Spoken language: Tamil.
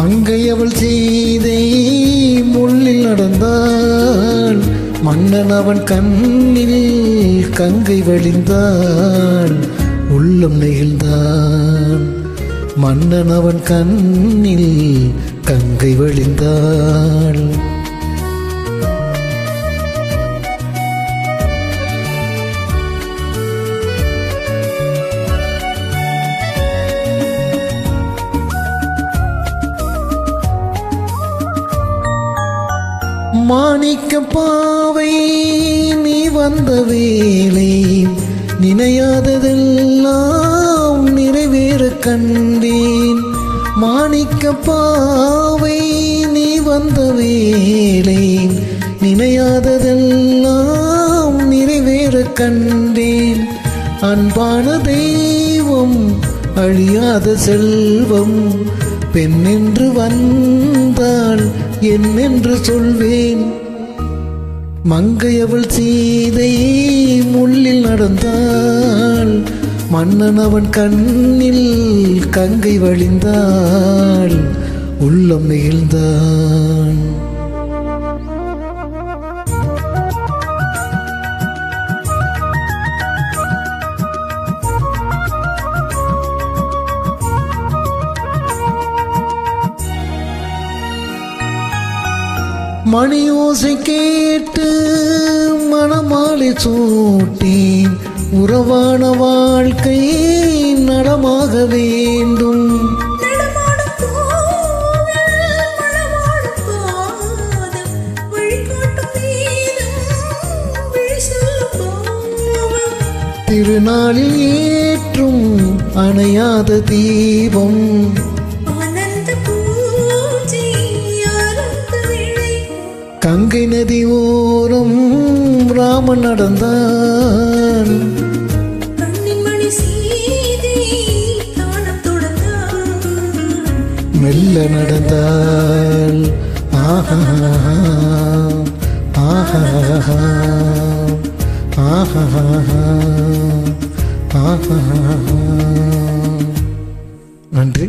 மங்கை அவள் செய்தை முள்ளில் நடந்தாள் மன்னன் அவன் கண்ணில் கங்கை வழிந்தாள் உள்ளம் நெகிழ்ந்தான். மன்னன் அவன் கண்ணில் கங்கை வழிந்தாள் மாணிக்க பாவை நீ வந்த வேலை நினையாததெல்லாம் நிறைவேற கண்டேன். மாணிக்க பாவை நீ வந்த வேலை நினையாததெல்லாம் நிறைவேற கண்டேன். அன்பான தெய்வம் அழியாத செல்வம் பெண்ணென்று வந்தாள் என்னென்று சொல்வேன்? மங்கையவள் சீதை முள்ளில் நடந்தாள் மன்னன் அவன் கண்ணில் கங்கை வழிந்தாள் உள்ளம் நெகிழ்ந்தான் மணியோசை கேட்டு மணமாலை சூட்டேன் உறவான வாழ்க்கை நடமாக வேண்டும். திருநாளில் ஏற்றும் அணையாத தீபம். நடந்தான் மெல்ல நடந்தாள் ஆஹா ஆஹா ஆஹா ஆஹா. நன்றி.